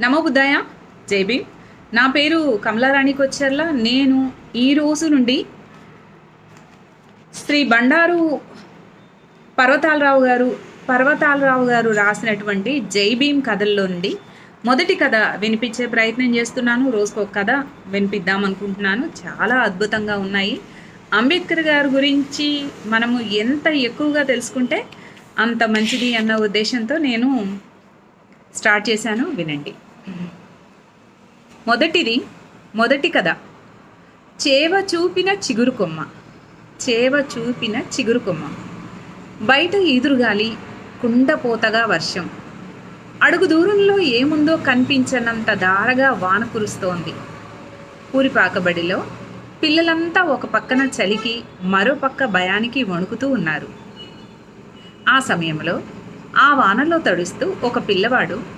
నమో బుద్ధాయ. జై భీమ్. నా పేరు కమలారాణి కొచ్చర్ల నేను ఈ రోజు నుండి శ్రీ బండారు పర్వతాలరావు గారు పర్వతాలరావు గారు రాసినటువంటి జై భీమ్ కథల్లో నుండి మొదటి కథ వినిపించే ప్రయత్నం చేస్తున్నాను. రోజుకు ఒక కథ వినిపిద్దాం అనుకుంటున్నాను. చాలా అద్భుతంగా ఉన్నాయి. అంబేద్కర్ గారి గురించి మనము ఎంత ఎక్కువగా తెలుసుకుంటే అంత మంచిది అన్న ఉద్దేశంతో నేను స్టార్ట్ చేశాను. వినండి. మొదటిది మొదటి కథ. చేవ చూపిన చిగురు కొమ్మ. చేవ చూపిన చిగురు కొమ్మ. బయట ఈదురుగాలి కుండపోతగా వర్షం. అడుగు దూరంలో ఏముందో కనిపించనంత దారగా వాన కురుస్తోంది. పూరిపాకబడిలో పిల్లలంతా ఒక పక్కన చలికి మరో పక్క భయానికి వణుకుతూ ఉన్నారు. ఆ సమయంలో ఆ వానలో తడుస్తూ ఒక పిల్లవాడు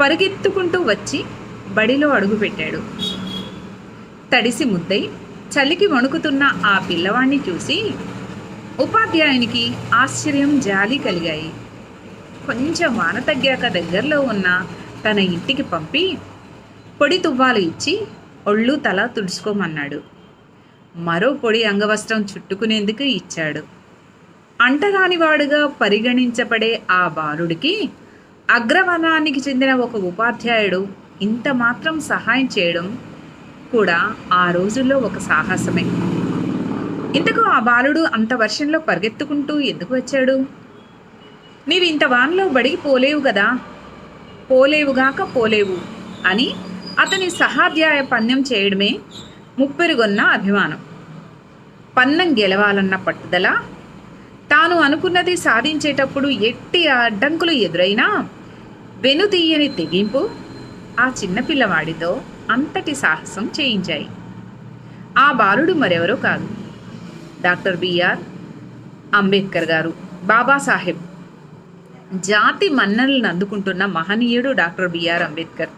పరిగెత్తుకుంటూ వచ్చి బడిలో అడుగుపెట్టాడు తడిసి ముద్దై చలికి వణుకుతున్న ఆ పిల్లవాణ్ణి చూసి ఉపాధ్యాయునికి ఆశ్చర్యం జాలి కలిగాయి. కొంచెం వాన తగ్గాక దగ్గరలో ఉన్న తన ఇంటికి పంపి పొడి తువ్వాలు ఇచ్చి ఒళ్ళు తల తుడుచుకోమన్నాడు. మరో పొడి అంగవస్త్రం చుట్టుకునేందుకు ఇచ్చాడు. అంటరానివాడుగా పరిగణించబడే ఆ బాలుడికి అగ్రవనానికి చెందిన ఒక ఉపాధ్యాయుడు ఇంత మాత్రం సహాయం చేయడం కూడా ఆ రోజుల్లో ఒక సాహసమే. ఇంతకు ఆ బాలుడు అంత వర్షంలో పరిగెత్తుకుంటూ ఎందుకు వచ్చాడు? నీవు ఇంత వానలో బడికి పోలేవు కదా. పోలేవుగాక పోలేవు అని అతని సహాధ్యాయ పందెం చేయడమే ముప్పెరుగొన్న అభిమానం. పన్నం గెలవాలన్న పట్టుదల తాను అనుకున్నది సాధించేటప్పుడు ఎట్టి అడ్డంకులు ఎదురైనా వెనుతీయని తెగింపు ఆ చిన్నపిల్లవాడితో అంతటి సాహసం చేయించాయి. ఆ బాలుడు మరెవరో కాదు. డాక్టర్ బిఆర్ అంబేద్కర్ గారు బాబాసాహెబ్. జాతి మన్ననలను అందుకుంటున్న మహనీయుడు డాక్టర్ బిఆర్ అంబేద్కర్.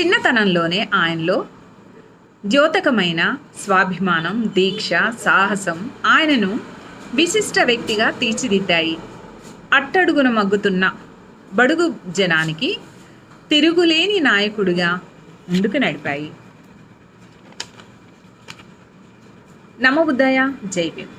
చిన్నతనంలోనే ఆయనలో ద్యోతకమైన స్వాభిమానం దీక్ష సాహసం ఆయనను విశిష్ట వ్యక్తిగా తీర్చిదిద్దాయి. అట్టడుగున మగ్గుతున్న బడుగు జనానికి తిరుగులేని నాయకుడిగా ముందుకు నడిపాయి. నమబుద్దయ జై భీమ్.